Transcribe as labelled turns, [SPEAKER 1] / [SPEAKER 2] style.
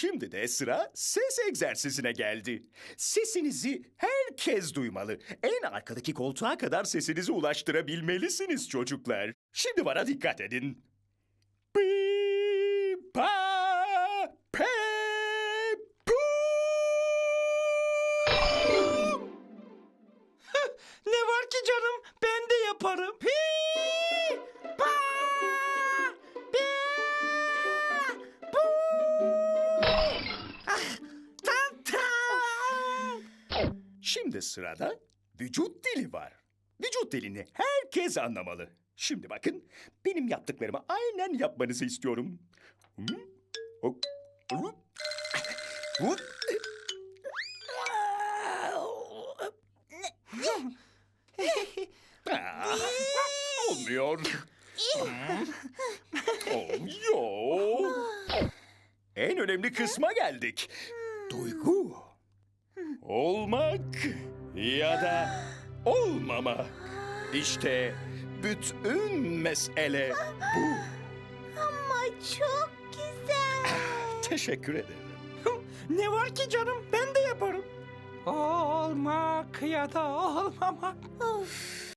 [SPEAKER 1] Şimdi de sıra ses egzersizine geldi. Sesinizi herkes duymalı. En arkadaki koltuğa kadar sesinizi ulaştırabilmelisiniz çocuklar. Şimdi bana dikkat edin. Pi, pa, pe, pu.
[SPEAKER 2] Ne var ki canım? Ben de yaparım. Hi!
[SPEAKER 1] Şimdi sırada vücut dili var. Vücut dilini herkes anlamalı. Şimdi bakın, benim yaptıklarımı aynen yapmanızı istiyorum. Ah, Olmuyor. Olmuyor. En önemli kısma geldik. Duygu. Olmak ya da olmama. İşte bütün mesele bu.
[SPEAKER 3] Ama çok güzel.
[SPEAKER 1] Teşekkür ederim.
[SPEAKER 2] Ne var ki canım? Ben de yaparım. Olmak ya da olmamak.
[SPEAKER 3] of,